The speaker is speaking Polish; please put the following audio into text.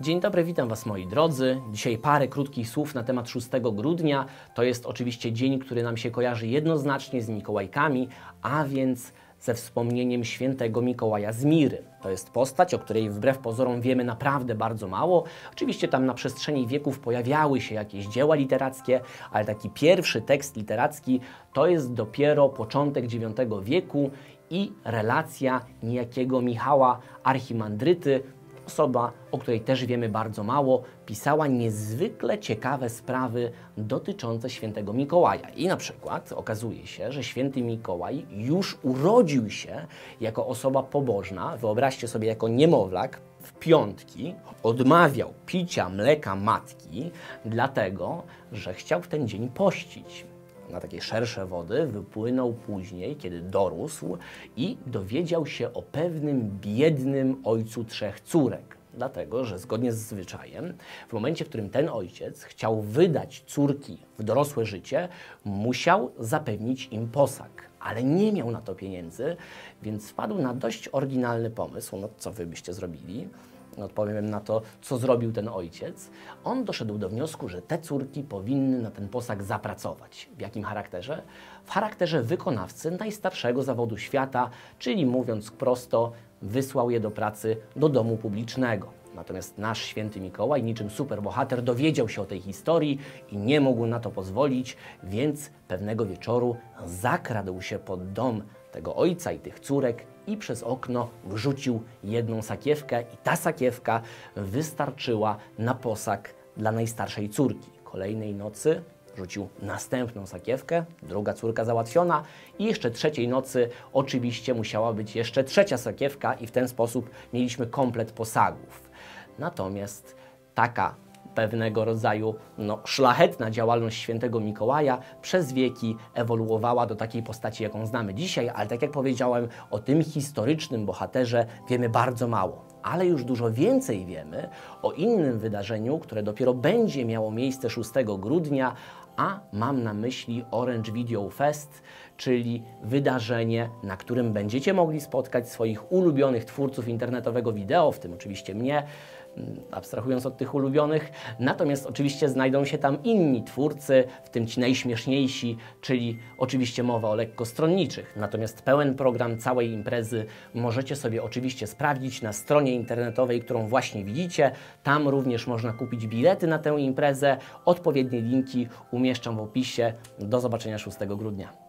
Dzień dobry, witam Was moi drodzy. Dzisiaj parę krótkich słów na temat 6 grudnia. To jest oczywiście dzień, który nam się kojarzy jednoznacznie z Mikołajkami, a więc ze wspomnieniem świętego Mikołaja z Miry. To jest postać, o której wbrew pozorom wiemy naprawdę bardzo mało. Oczywiście tam na przestrzeni wieków pojawiały się jakieś dzieła literackie, ale taki pierwszy tekst literacki to jest dopiero początek IX wieku i relacja niejakiego Michała Archimandryty, osoba, o której też wiemy bardzo mało, pisała niezwykle ciekawe sprawy dotyczące świętego Mikołaja. I na przykład okazuje się, że święty Mikołaj już urodził się jako osoba pobożna, wyobraźcie sobie jako niemowlak, w piątki odmawiał picia mleka matki, dlatego że chciał w ten dzień pościć na takie szersze wody, wypłynął później, kiedy dorósł i dowiedział się o pewnym biednym ojcu trzech córek. Dlatego, że zgodnie z zwyczajem, w momencie, w którym ten ojciec chciał wydać córki w dorosłe życie, musiał zapewnić im posag, ale nie miał na to pieniędzy, więc wpadł na dość oryginalny pomysł. No, co wy byście zrobili? Odpowiem na to, co zrobił ten ojciec, on doszedł do wniosku, że te córki powinny na ten posag zapracować. W jakim charakterze? W charakterze wykonawcy najstarszego zawodu świata, czyli mówiąc prosto, wysłał je do pracy do domu publicznego. Natomiast nasz święty Mikołaj, niczym superbohater, dowiedział się o tej historii i nie mógł na to pozwolić, więc pewnego wieczoru zakradł się pod dom tego ojca i tych córek i przez okno wrzucił jedną sakiewkę i ta sakiewka wystarczyła na posag dla najstarszej córki. Kolejnej nocy rzucił następną sakiewkę, druga córka załatwiona i jeszcze trzeciej nocy oczywiście musiała być jeszcze trzecia sakiewka i w ten sposób mieliśmy komplet posagów. Natomiast taka pewnego rodzaju no, szlachetna działalność świętego Mikołaja przez wieki ewoluowała do takiej postaci, jaką znamy dzisiaj, ale tak jak powiedziałem, o tym historycznym bohaterze wiemy bardzo mało. Ale już dużo więcej wiemy o innym wydarzeniu, które dopiero będzie miało miejsce 6 grudnia, a mam na myśli Orange Video Fest, czyli wydarzenie, na którym będziecie mogli spotkać swoich ulubionych twórców internetowego wideo, w tym oczywiście mnie, abstrahując od tych ulubionych. Natomiast oczywiście znajdą się tam inni twórcy, w tym ci najśmieszniejsi, czyli oczywiście mowa o lekkostronniczych. Natomiast pełen program całej imprezy możecie sobie oczywiście sprawdzić na stronie internetowej, którą właśnie widzicie. Tam również można kupić bilety na tę imprezę. Odpowiednie linki umieszczam w opisie. Do zobaczenia 6 grudnia.